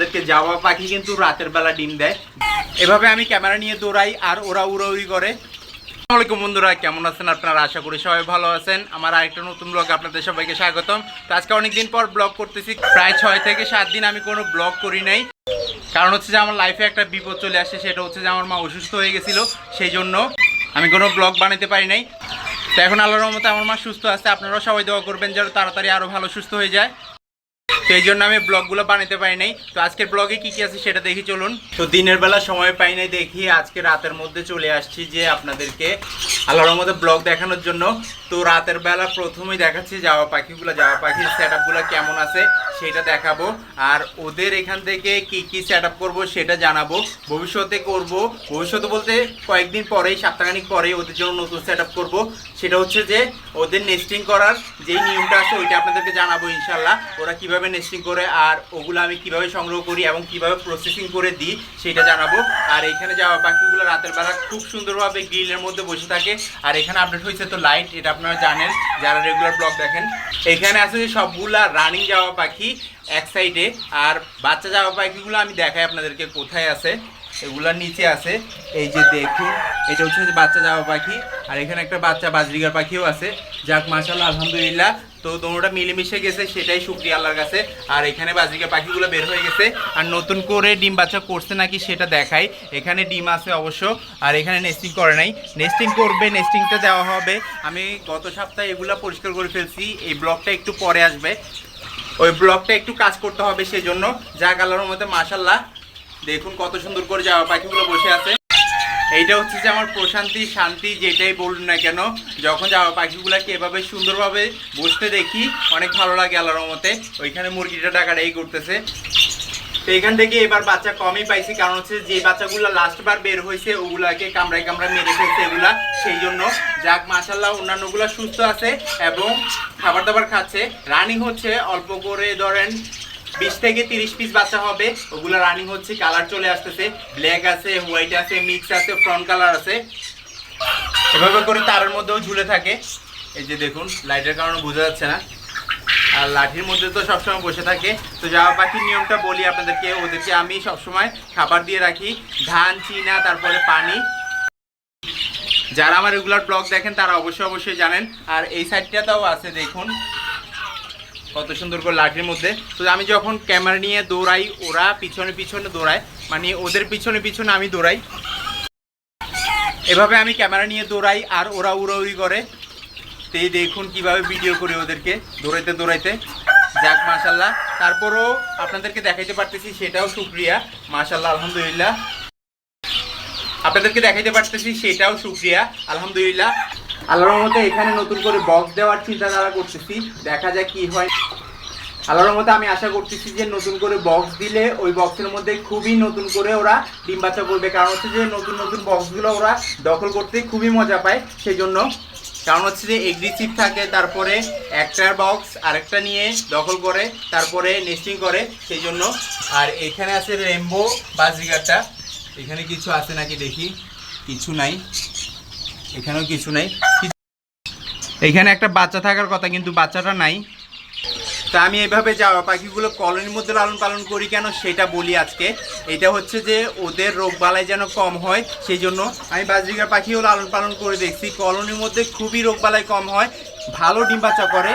আপনাদেরকে যাওয়া পাখি কিন্তু রাতের বেলা ডিম দেয়। এভাবে আমি ক্যামেরা নিয়ে দৌড়াই আর ওরা উড়াউড়ি করে। আসসালামাইকুম বন্ধুরা, কেমন আছেন আপনারা? আশা করি সবাই ভালো আছেন। আমার আরেকটা নতুন ব্লগ আপনাদের সবাইকে স্বাগতম। তো আজকে অনেকদিন পর ব্লগ করতেছি। প্রায় ছয় থেকে সাত দিন আমি কোনো ব্লগ করি নাই। কারণ হচ্ছে যে আমার লাইফে একটা বিপদ চলে আসে, সেটা হচ্ছে যে আমার মা অসুস্থ হয়ে গেছিল, সেই জন্য আমি কোনো ব্লগ বানাতে পারি নাই। তো এখন আল্লাহর রহমতে আমার মা সুস্থ আছে। আপনারাও সবাই দোয়া করবেন যেন তাড়াতাড়ি আরও ভালো সুস্থ হয়ে যায়। তো এই জন্য আমি ব্লগগুলো বানাতে পারি নাই। তো আজকের ব্লগে কি কি আছে সেটা দেখি চলুন। তো দিনের বেলা সময় পাই নাই দেখি আজকে রাতের মধ্যে চলে আসছি যে আপনাদেরকে আল্লাহর মধ্যে ব্লগ দেখানোর জন্য। তো রাতের বেলা প্রথমেই দেখাচ্ছি যাওয়া পাখিগুলো যাওয়া পাখির সেট কেমন আছে সেটা দেখাবো। আর ওদের এখান থেকে কি কি সেট আপ করব সেটা জানাব। ভবিষ্যতে করব। ভবিষ্যতে বলতে কয়েকদিন পরেই, সপ্তাহখানিক পরেই ওদের জন্য নতুন সেট আপ করব। সেটা হচ্ছে যে, ওদের নেস্টিং করার যেই নিয়মটা আছে ওইটা আপনাদেরকে জানাব ইনশাল্লাহ ওরা কীভাবে নেস্টিং করে আর ওগুলো আমি কীভাবে সংগ্রহ করি এবং কীভাবে প্রসেসিং করে দিই সেটা জানাব। আর এখানে যাওয়া পাখিগুলো রাতের বেলা খুব সুন্দরভাবে গ্রিলের মধ্যে বসে থাকে। আর এখানে আপডেট হয়েছে তো লাইট এটা আপনারা জানেন, যারা রেগুলার ব্লগ দেখেন। এখানে আসলে সবগুলা রানিং যাওয়া পাখি এক সাইডে আর বাচ্চা যাওয়া পাখিগুলো আমি দেখাই আপনাদেরকে কোথায় আছে। এগুলার নিচে আছে, এই যে দেখুন, এটা হচ্ছে বাচ্চা যাওয়া পাখি, আর এখানে একটা বাচ্চা বাজরিগার পাখিও আছে। যাক মাশাল্লাহ আলহামদুলিল্লাহ। তো দোনোটা মিলেমিশে গেছে, সেটাই শুক্রিয়া আল্লাহর কাছে। আর এখানে বাজরিকা পাখিগুলো বের হয়ে গেছে। আর নতুন করে ডিম বাচ্চা করছে নাকি সেটা দেখাই। এখানে ডিম আছে অবশ্য, আর এখানে নেস্টিং করে নাই। নেস্টিং করবে নেস্টিংটা দেওয়া হবে। আমি গত সপ্তাহে এগুলো পরিষ্কার করে ফেলছি, এই ব্লকটা একটু পরে আসবে। ওই ব্লকটা একটু কাজ করতে হবে সেই জন্য যা কালারের মধ্যে মাশাল্লাহ দেখুন কত সুন্দর করে যাওয়া পাখিগুলো বসে আছে। এইটা হচ্ছে যে আমার প্রশান্তি, শান্তি, যেটাই বলুন না কেন, যখন যাওয়া পাখিগুলোকে এভাবে সুন্দরভাবে বসতে দেখি, অনেক ভালো লাগে আল্লাহর মতে ওইখানে মুরগিটা টাকাটা করতেছে। তো এখান থেকে এবার বাচ্চা কমই পাইছি, কারণ হচ্ছে যে বাচ্চাগুলো লাস্ট বার বের হয়েছে, ওগুলাকে কামড়ায় কামড়ায় মেরে ফেলছে এগুলা। সেই জন্য যাক মাসাল্লাহ অন্যান্যগুলো সুস্থ আছে এবং খাবার দাবার খাচ্ছে। রানিং হচ্ছে অল্প করে ধরেন বিশ থেকে তিরিশ পিস বাচ্চা হবে। ওগুলো রানিং হচ্ছে কালার চলে আসতেছে। ব্ল্যাক আছে হোয়াইট আছে মিক্স আছে ফ্রন্ট কালার আছে। এভাবে করে তারের মধ্যেও ঝুলে থাকে। এই যে দেখুন লাইটের কারণে বোঝা যাচ্ছে না। আর লাঠির মধ্যে তো সবসময় বসে থাকে। তো যাওয়া পাখির নিয়মটা বলি আপনাদেরকে। ওদেরকে আমি সবসময় খাবার দিয়ে রাখি। ধান, চিনা, তারপরে পানি। যারা আমার রেগুলার ব্লগ দেখেন, তারা অবশ্যই অবশ্যই জানেন। আর এই সাইডটাতেও আছে, দেখুন। কত সুন্দর করে লাঠির মধ্যে। তো আমি যখন ক্যামেরা নিয়ে দৌড়াই, ওরা পিছনে পিছনে দৌড়ায়। মানে ওদের পিছনে পিছনে আমি দৌড়াই। এভাবে আমি ক্যামেরা নিয়ে দৌড়াই আর ওরা উড়াউড়ি করে। তো দেখুন কীভাবে ভিডিও করি ওদেরকে দৌড়াইতে দৌড়াইতে। যাক মাশাল্লাহ তারপরও আপনাদেরকে দেখাইতে পারতেছি, সেটাও শুক্রিয়া মাশাল্লাহ আলহামদুলিল্লাহ। আপনাদেরকে দেখাইতে পারতেছি, সেটাও শুক্রিয়া আলহামদুলিল্লাহ। আল্লাহর মতে এখানে নতুন করে বক্স দেওয়ার চিন্তাধারা করতেছি, দেখা যাক কি হয়। আল্লাহর মতে আমি আশা করতেছি যে নতুন করে বক্স দিলে ওই বক্সের মধ্যে খুবই নতুন করে ওরা ডিম বাচ্চা করবে কারণ হচ্ছে যে নতুন নতুন বক্সগুলো ওরা দখল করতে খুবই মজা পায় সেই জন্য কারণ হচ্ছে যে এগ্রিসিভ থাকে, তারপরে একটার বক্স আরেকটা নিয়ে দখল করে, তারপরে নেস্টিং করে সেই জন্য আর এখানে আছে রেমবো বাজিগারটা। এখানে কিছু আছে নাকি দেখি? কিছু নাই। এখানেও কিছু নাই। এখানে একটা বাচ্চা থাকার কথা, কিন্তু বাচ্চাটা নাই। তা আমি এভাবে যাওয়া পাখিগুলো কলোনির মধ্যে লালন পালন করি কেন সেটা বলি আজকে। এটা হচ্ছে যে ওদের রোগ বালাই যেন কম হয় সেই জন্য আমি বাজরিকার পাখিও লালন পালন করে দেখছি। কলোনির মধ্যে খুবই রোগ বালাই কম হয়, ভালো ডিম বাচ্চা করে।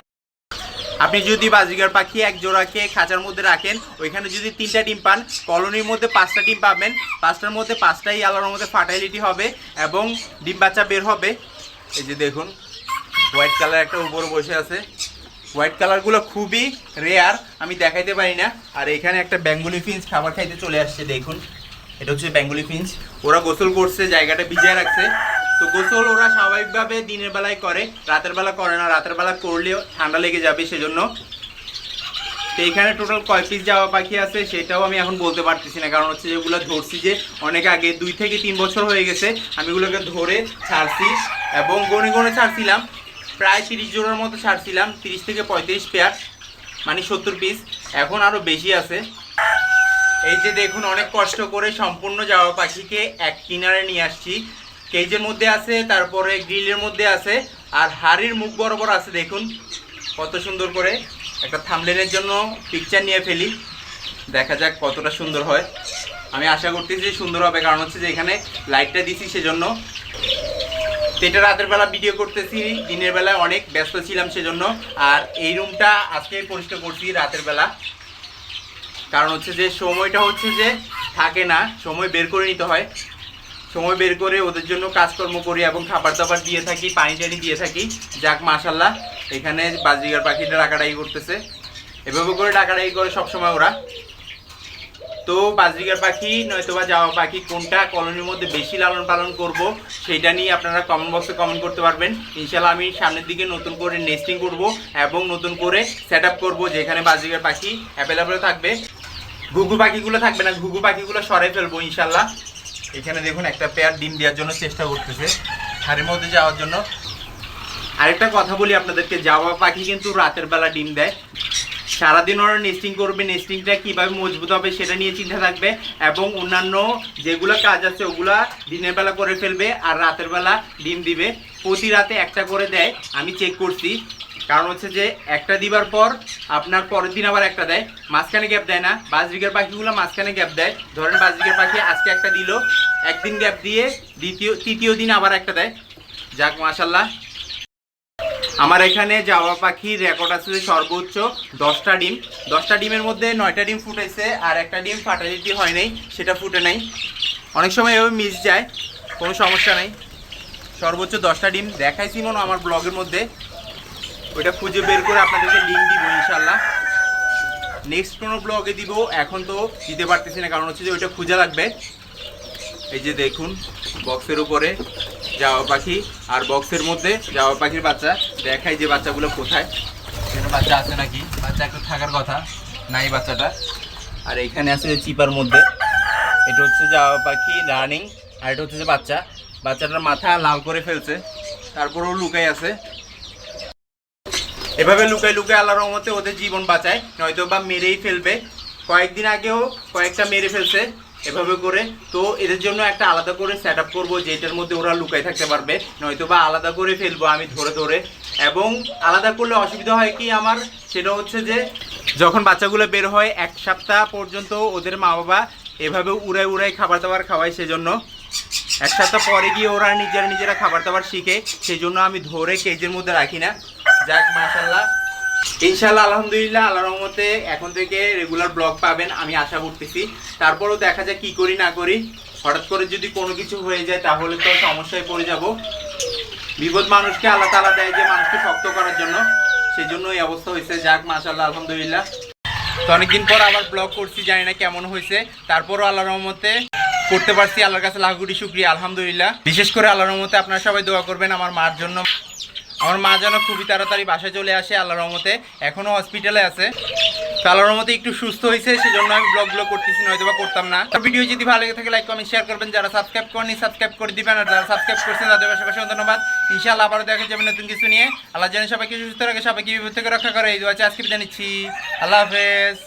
আপনি যদি বাজিগার পাখি, এক জোড়াকে খাঁচার মধ্যে রাখেন, ওইখানে যদি তিনটা ডিম পান, কলোনির মধ্যে পাঁচটা ডিম পাবেন। পাঁচটার মধ্যে পাঁচটাই আলোর মধ্যে ফার্টাইলিটি হবে এবং ডিম বাচ্চা বের হবে। এই যে দেখুন, হোয়াইট কালার একটা উপরে বসে আছে। হোয়াইট কালারগুলো খুবই রেয়ার আমি দেখাইতে পারি না। আর এখানে একটা বেঙ্গলি ফিঞ্চ খাবার খাইতে চলে আসছে, দেখুন। এটা হচ্ছে বেঙ্গলি ফিঞ্চ। ওরা গোসল করছে, জায়গাটা ভিজিয়ে রাখছে। তো গোসল ওরা স্বাভাবিকভাবে দিনের বেলায় করে, রাতের বেলা করে না, রাতের বেলা করলেও ঠান্ডা লেগে যাবে সেজন্য। তো এখানে টোটাল কয় পিস যাওয়া পাখি আছে সেটাও আমি এখন বলতে পারতেছি না, কারণ হচ্ছে যেগুলো ধরছি যে অনেক আগে দুই থেকে তিন বছর হয়ে গেছে, আমি এগুলোকে ধরে ছাড়ছি এবং গনে গনে ছাড়ছিলাম, প্রায় তিরিশ জোড়ার মতো ছাড়ছিলাম, তিরিশ থেকে পঁয়ত্রিশ পেয়ার মানে সত্তর পিস এখন আরও বেশি আছে। এই যে দেখুন, অনেক কষ্ট করে সম্পূর্ণ যাওয়া পাখিকে এক কিনারে নিয়ে আসছি। কেজের মধ্যে আছে, তারপরে গ্রিলের মধ্যে আছে, আর হাড়ির মুখ বরাবর আছে, দেখুন, কত সুন্দর করে। একটা থামলেনের জন্য পিকচার নিয়ে ফেলি। দেখা যাক কতটা সুন্দর হয়। আমি আশা করতেছি সুন্দর হবে, কারণ হচ্ছে যে এখানে লাইটটা দিছি সেজন্য। এটা রাতের বেলা ভিডিও করতেছি, দিনের বেলায় অনেক ব্যস্ত ছিলাম সেজন্য। আর এই রুমটা আজকে পরিষ্কার করছি রাতের বেলা। কারণ হচ্ছে যে সময়টা হচ্ছে যে থাকে না, সময় বের করে নিতে হয়। সময় বের করে ওদের জন্য কাজকর্ম করি এবং খাবার দাবার দিয়ে থাকি, পানি টানি দিয়ে থাকি। যাক মাশাল্লাহ এখানে বাজরিগার পাখিটা ডাকাডাকি করতেছে। এভাবে করে ডাকাডাকি করে সবসময় ওরা। তো বাজরিগার পাখি নয়তো বা জাওয়া পাখি, কোনটা কলোনির মধ্যে বেশি লালন পালন করব, সেটা নিয়ে আপনারা কমেন্ট বক্সে কমেন্ট করতে পারবেন। ইনশাল্লাহ আমি সামনের দিকে নতুন করে নেস্টিং করব এবং নতুন করে সেট আপ করব যেখানে বাজরিগার পাখি অ্যাভেলেবেল থাকবে। ঘুঘু পাখিগুলো থাকবে না, ঘুঘু পাখিগুলো সরাই ফেলব ইনশাল্লাহ এখানে দেখুন একটা পেয়ার ডিম দেওয়ার জন্য চেষ্টা করতেছে। হাড়ের মধ্যে যাওয়ার জন্য। আরেকটা কথা বলি আপনাদেরকে জাওয়া পাখি কিন্তু রাতের বেলা ডিম দেয়। সারাদিন ওরা নেস্টিং করবে নেস্টিংটা কীভাবে মজবুত হবে সেটা নিয়ে চিন্তা থাকবে এবং অন্যান্য যেগুলো কাজ আছে ওগুলা দিনের বেলা করে ফেলবে আর রাতের বেলা ডিম দিবে। প্রতি রাতে একটা করে দেয়, আমি চেক করছি। কারণ হচ্ছে যে একটা দিবার পর আপনার পরের দিন আবার একটা দেয়, মাঝখানে গ্যাপ দেয় না বাজরিকের পাখিগুলো মাঝখানে গ্যাপ দেয়। ধরেন বাজরিকের পাখি আজকে একটা দিল, একদিন গ্যাপ দিয়ে দ্বিতীয়, তৃতীয় দিন আবার একটা দেয়। যাক মাশাল্লাহ আমার এখানে জাওয়া পাখির রেকর্ড আছে সর্বোচ্চ দশটা ডিম। দশটা ডিমের মধ্যে নয়টা ডিম ফুটেছে আর একটা ডিম ফার্টিলিটি হয় নাই, সেটা ফুটে নাই। অনেক সময় এভাবে মিস যায়, কোনো সমস্যা নাই। সর্বোচ্চ দশটা ডিম দেখাইছি মনে আমার ব্লগের মধ্যে। ওইটা খুঁজে বের করে আপনাদেরকে লিঙ্ক দিব ইনশাল্লাহ নেক্সট কোনো ব্লগে দিব, এখন তো দিতে পারতেছি না, কারণ হচ্ছে যে ওইটা খুঁজে লাগবে। এই যে দেখুন বক্সের উপরে জাওয়া পাখি আর বক্সের মধ্যে জাওয়া পাখির বাচ্চা। দেখাই যে বাচ্চাগুলো কোথায়। এখানে বাচ্চা আছে নাকি? বাচ্চা একটা থাকার কথা, নাই বাচ্চাটা। আর এখানে আছে যে চিপার মধ্যে। এটা হচ্ছে জাওয়া পাখি রানিং আর এটা হচ্ছে যে বাচ্চা। বাচ্চাটার মাথা লাল করে ফেলছে, তারপরেও লুকাই আছে। এভাবে লুকাই লুকাই আল্লাহর রহমতে ওদের জীবন বাঁচায় নয়তো বা মেরেই ফেলবে। কয়েকদিন আগেও কয়েকটা মেরে ফেলছে এভাবে করে। তো এদের জন্য একটা আলাদা করে সেট আপ করব যেটার মধ্যে ওরা লুকাই থাকতে পারবে নয়তো বা আলাদা করে ফেলব আমি ধরে ধরে। এবং আলাদা করলে অসুবিধা হয় কি আমার? সেটা হচ্ছে যে, যখন বাচ্চাগুলো বের হয়, এক সপ্তাহ পর্যন্ত ওদের মা বাবা এভাবে উড়াই উড়াই খাবার দাবার খাওয়ায় সেজন্য। এক সপ্তাহ পরে গিয়ে ওরা নিজেরা নিজেরা খাবার দাবার শিখে সেই জন্য আমি ধরে কেজের মধ্যে রাখি না। যাক মাশাল্লাহ ইনশাল্লাহ আলহামদুলিল্লাহ আল্লাহ রহমতে এখন থেকে রেগুলার ব্লগ পাবেন, আমি আশা করতেছি। তারপরও দেখা যায় কি করি, না করি। হঠাৎ করে যদি কোনো কিছু হয়ে যায়, তাহলে তো সমস্যায় পড়ে যাব। বিপদ মানুষকে আল্লাহ তালা দেয় যে, মানুষকে শক্ত করার জন্য। সেই জন্য এই অবস্থা হয়েছে। যাক মাশাল্লাহ আলহামদুলিল্লাহ। তো অনেকদিন পর আবার ব্লগ করছি, জানি না কেমন হয়েছে। তারপরও আল্লাহ রহমতে করতে পারছি। আল্লাহর কাছে লাখ কোটি শুক্রিয়া, আলহামদুলিল্লাহ। বিশেষ করে আল্লাহর রহমতে আপনারা সবাই দোয়া করবেন আমার মার জন্য। আমার মা যেন খুবই তাড়াতাড়ি বাসায় চলে আসে আল্লাহর রহমতে, এখনও হসপিটালে আছে। তো আল্লাহর রহমতে একটু সুস্থ হয়েছে, সেজন্য আমি ব্লগগুলো করতেছি নয়তো বা করতাম না। ভিডিও যদি ভালো লেগে থাকে লাইক কমেন্ট শেয়ার করবেন। যারা সাবস্ক্রাইব করেনি সাবস্ক্রাইব করে দিবেন। আর যারা সাবস্ক্রাইব করছেন, তাদের অসংখ্য ধন্যবাদ। ইনশাআল্লাহ আবারও দেখা যাবে নতুন কিছু নিয়ে। আল্লাহ যেন সবাইকে সুস্থ রাখে, সবাইকে বিপদ থেকে রক্ষা করে। এই আছে আজকে বিদায় আল্লাহ হাফেজ।